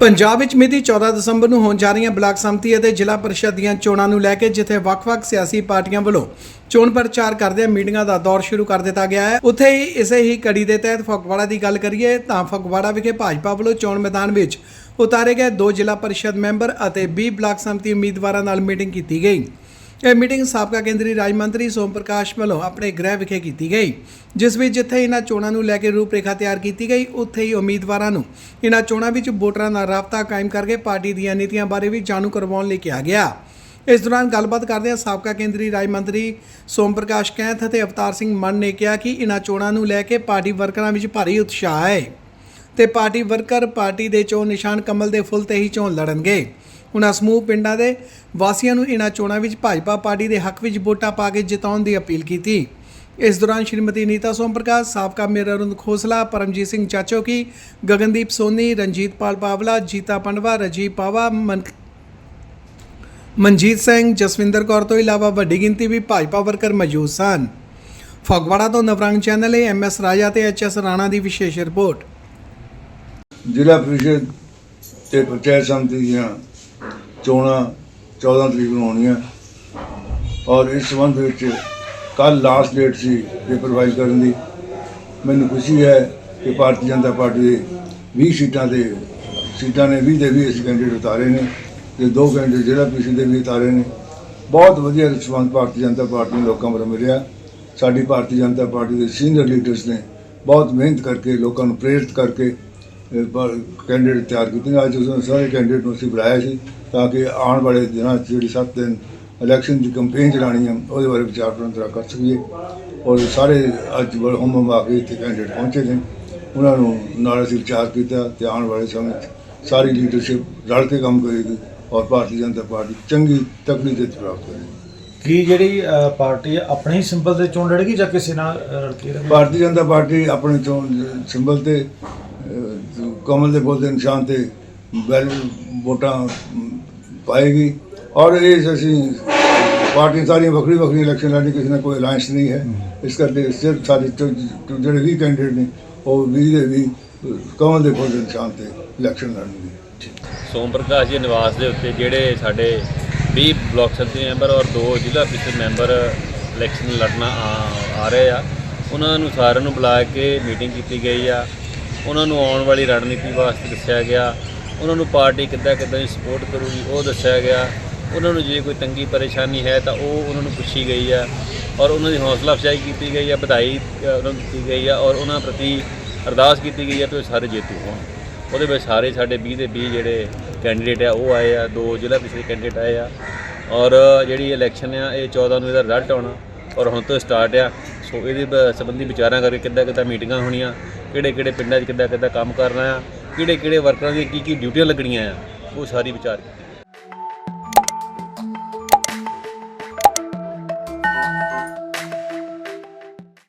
ਪੰਜਾਬ ਵਿੱਚ ਮਿਤੀ 14 ਦਸੰਬਰ ਨੂੰ ਹੋਣ ਜਾ ਰਹੀਆਂ ਬਲਾਕ ਸੰਮਤੀ ਅਤੇ ਜ਼ਿਲ੍ਹਾ ਪਰਿਸ਼ਦ ਦੀਆਂ ਚੋਣਾਂ ਨੂੰ ਲੈ ਕੇ ਜਿੱਥੇ ਵੱਖ-ਵੱਖ ਸਿਆਸੀ ਪਾਰਟੀਆਂ ਵੱਲੋਂ ਚੋਣ ਪ੍ਰਚਾਰ ਕਰਦਿਆਂ ਮੀਟਿੰਗਾਂ ਦਾ ਦੌਰ ਸ਼ੁਰੂ ਕਰ ਦਿੱਤਾ ਗਿਆ ਹੈ। ਉੱਥੇ ਹੀ ਇਸੇ ਹੀ ਕੜੀ ਦੇ ਤਹਿਤ ਫਗਵਾੜਾ ਦੀ ਗੱਲ ਕਰੀਏ ਤਾਂ ਫਗਵਾੜਾ ਵਿਖੇ ਭਾਜਪਾ ਵੱਲੋਂ ਚੋਣ ਮੈਦਾਨ ਵਿੱਚ ਉਤਾਰੇ ਗਏ ਦੋ ਜ਼ਿਲ੍ਹਾ ਪਰਿਸ਼ਦ ਮੈਂਬਰ ਅਤੇ 20 ਬਲਾਕ ਸੰਮਤੀ ਉਮੀਦਵਾਰਾਂ ਨਾਲ ਮੀਟਿੰਗ ਕੀਤੀ ਗਈ। ਇਹ ਮੀਟਿੰਗ ਸਾਬਕਾ ਕੇਂਦਰੀ ਰਾਜ ਮੰਤਰੀ ਸੋਮ ਪ੍ਰਕਾਸ਼ ਵੱਲੋਂ ਆਪਣੇ ਗ੍ਰਹਿ ਵਿਖੇ ਕੀਤੀ ਗਈ, ਜਿਸ ਵਿੱਚ ਜਿੱਥੇ ਇਹਨਾਂ ਚੋਣਾਂ ਨੂੰ ਲੈ ਕੇ ਰੂਪਰੇਖਾ ਤਿਆਰ ਕੀਤੀ ਗਈ, ਉੱਥੇ ਹੀ ਉਮੀਦਵਾਰਾਂ ਨੂੰ ਇਹਨਾਂ ਚੋਣਾਂ ਵਿੱਚ ਵੋਟਰਾਂ ਨਾਲ ਰਾਬਤਾ ਕਾਇਮ ਕਰਕੇ ਪਾਰਟੀ ਦੀਆਂ ਨੀਤੀਆਂ ਬਾਰੇ ਵੀ ਜਾਣੂ ਕਰਵਾਉਣ ਲਈ ਕਿਹਾ ਗਿਆ। ਇਸ ਦੌਰਾਨ ਗੱਲਬਾਤ ਕਰਦਿਆਂ ਸਾਬਕਾ ਕੇਂਦਰੀ ਰਾਜ ਮੰਤਰੀ ਸੋਮ ਪ੍ਰਕਾਸ਼ ਕੈਂਥ ਅਤੇ ਅਵਤਾਰ ਸਿੰਘ ਮੰਨ ਨੇ ਕਿਹਾ ਕਿ ਇਹਨਾਂ ਚੋਣਾਂ ਨੂੰ ਲੈ ਕੇ ਪਾਰਟੀ ਵਰਕਰਾਂ ਵਿੱਚ ਭਾਰੀ ਉਤਸ਼ਾਹ ਹੈ ਤੇ ਪਾਰਟੀ ਵਰਕਰ ਪਾਰਟੀ ਦੇ ਚੋਣ ਨਿਸ਼ਾਨ ਕਮਲ ਦੇ ਫੁੱਲ ਤੇ ਹੀ ਚੋਣ ਲੜਨਗੇ। ਉਹਨਾਂ ਸਮੂਹ ਪਿੰਡਾਂ ਦੇ ਵਾਸੀਆਂ ਨੂੰ ਇਹਨਾਂ ਚੋਣਾਂ ਵਿੱਚ ਭਾਜਪਾ ਪਾਰਟੀ ਦੇ ਹੱਕ ਵਿੱਚ ਵੋਟਾਂ ਪਾ ਕੇ ਜਿਤਾਉਣ ਦੀ ਅਪੀਲ ਕੀਤੀ। ਇਸ ਦੌਰਾਨ ਸ਼੍ਰੀਮਤੀ ਨੀਤਾ ਸੋਮ ਪ੍ਰਕਾਸ਼, ਸਾਬਕਾ ਮੇਅਰ ਅਰੁਣ ਖੋਸਲਾ, ਪਰਮਜੀਤ ਸਿੰਘ ਚਾਚੋਕੀ, ਗਗਨਦੀਪ ਸੋਨੀ ਰਣਜੀਤਪਾਲ ਪਾਵਲਾ, ਜੀਤਾ ਪੰਡਵਾ, ਰਜੀਵ ਪਾਵਾ, ਮਨ ਮਨਜੀਤ ਸਿੰਘ, ਜਸਵਿੰਦਰ ਕੌਰ ਤੋਂ ਇਲਾਵਾ ਵੱਡੀ ਗਿਣਤੀ ਵੀ ਭਾਜਪਾ ਵਰਕਰ ਮੌਜੂਦ ਸਨ। ਫਗਵਾੜਾ ਤੋਂ ਨਵਰੰਗ ਚੈਨਲ ਲਈ ਐਮਐਸ ਰਾਜਾ ਤੇ ਐਚਐਸ ਰਾਣਾ ਦੀ ਵਿਸ਼ੇਸ਼ ਰਿਪੋਰਟ। ਜ਼ਿਲ੍ਹਾ ਪ੍ਰੀਸ਼ਦ ਤੇ ਪੰਚਾਇਤ ਸਮਿਤੀ ਦੀਆਂ ਚੋਣਾਂ 14 ਤਰੀਕ ਨੂੰ ਹੋਣੀਆਂ ਔਰ ਇਸ ਸੰਬੰਧ ਵਿੱਚ ਕੱਲ ਲਾਸਟ ਡੇਟ ਸੀ ਪੇਪਰ ਵਾਈਜ਼ ਕਰਨ ਦੀ। ਮੈਨੂੰ ਖੁਸ਼ੀ ਹੈ ਕਿ ਭਾਰਤੀ ਜਨਤਾ ਪਾਰਟੀ ਦੇ 20 ਸੀਟਾਂ ਦੇ ਸੀਟਾਂ ਨੇ 20 ਦੇ 20 ਅਸੀਂ ਕੈਂਡੀਡੇਟ ਉਤਾਰੇ ਨੇ ਤੇ ਦੋ ਕੈਂਡੀਡੇਟ ਜ਼ਿਲ੍ਹਾ ਪ੍ਰੀਸ਼ਦ ਦੇ ਵੀ ਉਤਾਰੇ ਨੇ। ਬਹੁਤ ਵਧੀਆ ਰਿਸਪਾਂਸ ਭਾਰਤੀ ਜਨਤਾ ਪਾਰਟੀ ਨੂੰ ਲੋਕਾਂ ਵੱਲੋਂ ਮਿਲਿਆ। ਸਾਡੀ ਭਾਰਤੀ ਜਨਤਾ ਪਾਰਟੀ ਦੇ ਸੀਨੀਅਰ ਲੀਡਰਸ ਨੇ ਬਹੁਤ ਮਿਹਨਤ ਕਰਕੇ ਲੋਕਾਂ ਨੂੰ ਪ੍ਰੇਰਿਤ ਕਰਕੇ ਕੈਂਡੀਡੇਟ ਤਿਆਰ ਕੀਤੇ। ਅੱਜ ਉਸ ਸਾਰੇ ਕੈਂਡੀਡੇਟ ਨੂੰ ਅਸੀਂ ਬੁਲਾਇਆ ਸੀ ਤਾਂ ਕਿ ਆਉਣ ਵਾਲੇ ਦਿਨਾਂ 'ਚ ਜਿਹੜੀ 7 ਦਿਨ ਇਲੈਕਸ਼ਨ ਦੀ ਕੰਪੇਨ ਚਲਾਉਣੀ ਹੈ ਉਹਦੇ ਬਾਰੇ ਵਿਚਾਰ ਵਟਾਂਦਰਾ ਕਰ ਸਕੀਏ ਔਰ ਸਾਰੇ ਅੱਜ ਬੜ ਹਮ ਹਮ ਆ ਕੇ ਇੱਥੇ ਕੈਂਡੀਡੇਟ ਪਹੁੰਚੇ ਨੇ ਉਹਨਾਂ ਨੂੰ ਨਾਲ ਅਸੀਂ ਵਿਚਾਰ ਕੀਤਾ ਤੇ ਆਉਣ ਵਾਲੇ ਸਮੇਂ 'ਚ ਸਾਰੀ ਲੀਡਰਸ਼ਿਪ ਰਲ ਕੇ ਕੰਮ ਕਰੇਗੀ ਔਰ ਭਾਰਤੀ ਜਨਤਾ ਪਾਰਟੀ ਚੰਗੀ ਤਕੜੀ ਜਿੱਤ ਪ੍ਰਾਪਤ ਕਰੇਗੀ ਕੀ ਜਿਹੜੀ ਪਾਰਟੀ ਆਪਣੇ ਹੀ ਸਿੰਬਲ ਤੇ ਚੋਣ ਲੜੇਗੀ ਜਾਂ ਕਿਸੇ ਨਾਲ ਰਲ ਕੇ? ਭਾਰਤੀ ਜਨਤਾ ਪਾਰਟੀ ਆਪਣੇ ਚੋਣ ਸਿੰਬਲ ਤੇ ਕਮਲ ਦੇ ਫੁੱਲ ਦੇ ਨਿਸ਼ਾਨ ਤੇ ਵੈਲ ਵੋਟਾਂ ਪਾਏਗੀ। ਔਰ ਇਹ ਅਸੀਂ ਪਾਰਟੀ ਸਾਰੀਆਂ ਵੱਖਰੀ ਵੱਖਰੀ ਇਲੈਕਸ਼ਨ ਲੜਨੀ ਕਿਸੇ ਨਾਲ ਕੋਈ ਅਲਾਈਅੰਸ ਨਹੀਂ ਹੈ। ਇਸ ਕਰਕੇ ਸਿਰਫ ਸਾਡੇ ਜਿਹੜੇ ਵੀ ਕੈਂਡੀਡੇਟ ਨੇ, ਉਹ ਵੀ ਦੇ ਵੀ ਕਮਲ ਦੇ ਫੁੱਲ ਦੇ ਨਿਸ਼ਾਨ ਤੇ ਇਲੈਕਸ਼ਨ ਲੜਨਗੇ ਸੋਮ ਪ੍ਰਕਾਸ਼ ਜੀ ਨਿਵਾਸ ਦੇ ਉੱਤੇ ਜਿਹੜੇ ਸਾਡੇ 20 ਬਲਾਕ ਸੰਮਤੀ ਮੈਂਬਰ ਔਰ ਦੋ ਜ਼ਿਲ੍ਹਾ ਪ੍ਰੀਸ਼ਦ ਮੈਂਬਰ ਇਲੈਕਸ਼ਨ ਲੜਨਾ ਆ- ਆ ਰਹੇ ਆ, ਉਹਨਾਂ ਨੂੰ ਸਾਰਿਆਂ ਨੂੰ ਬੁਲਾ ਕੇ ਮੀਟਿੰਗ ਕੀਤੀ ਗਈ ਆ। ਉਹਨਾਂ ਨੂੰ ਆਉਣ ਵਾਲੀ ਰਣਨੀਤੀ ਵਾਸਤੇ ਦੱਸਿਆ ਗਿਆ। ਉਹਨਾਂ ਨੂੰ ਪਾਰਟੀ ਕਿੱਦਾਂ ਕਿੱਦਾਂ ਦੀ ਸਪੋਰਟ ਕਰੂਗੀ, ਉਹ ਦੱਸਿਆ ਗਿਆ। ਉਹਨਾਂ ਨੂੰ ਜੇ ਕੋਈ ਤੰਗੀ ਪਰੇਸ਼ਾਨੀ ਹੈ ਤਾਂ ਉਹ ਉਹਨਾਂ ਨੂੰ ਪੁੱਛੀ ਗਈ ਆ ਔਰ ਉਹਨਾਂ ਦੀ ਹੌਸਲਾ ਅਫਜ਼ਾਈ ਕੀਤੀ ਗਈ ਆ, ਵਧਾਈ ਉਹਨਾਂ ਨੂੰ ਦਿੱਤੀ ਗਈ ਆ ਔਰ ਉਹਨਾਂ ਪ੍ਰਤੀ ਅਰਦਾਸ ਕੀਤੀ ਗਈ ਆ ਕਿ ਉਹ ਸਾਰੇ ਜੇਤੂ ਹੋਣ। ਉਹਦੇ ਵਿੱਚ ਸਾਰੇ ਸਾਡੇ 20 ਦੇ 20 ਜਿਹੜੇ ਕੈਂਡੀਡੇਟ ਆ, ਉਹ ਆਏ ਆ, ਦੋ ਜ਼ਿਲ੍ਹਾ ਪਿਛਲੇ ਕੈਂਡੀਡੇਟ ਆਏ ਆ ਔਰ ਜਿਹੜੀ ਇਲੈਕਸ਼ਨ ਆ, ਇਹ 14 ਨੂੰ ਇਹਦਾ ਰਿਜ਼ਲਟ ਆਉਣਾ ਔਰ ਹੁਣ ਤੋਂ ਸਟਾਰਟ ਆ। ਸੋ ਇਹਦੇ ਸੰਬੰਧੀ ਵਿਚਾਰਾਂ ਕਰਕੇ ਕਿੱਦਾਂ ਕਿੱਦਾਂ ਮੀਟਿੰਗਾਂ ਹੋਣੀਆਂ ਕਿਹੜੇ ਕਿਹੜੇ ਪਿੰਡਾਂ 'ਚ ਕਿੱਦਾਂ ਕਿੱਦਾਂ ਕੰਮ ਕਰਨਾ ਆ ਕਿਹੜੇ ਕਿਹੜੇ ਵਰਕਰਾਂ ਦੀਆਂ ਕੀ ਕੀ ਡਿਊਟੀਆਂ ਲੱਗਣੀਆਂ ਆ, ਉਹ ਸਾਰੀ ਵਿਚਾਰ ਕੀਤੀ।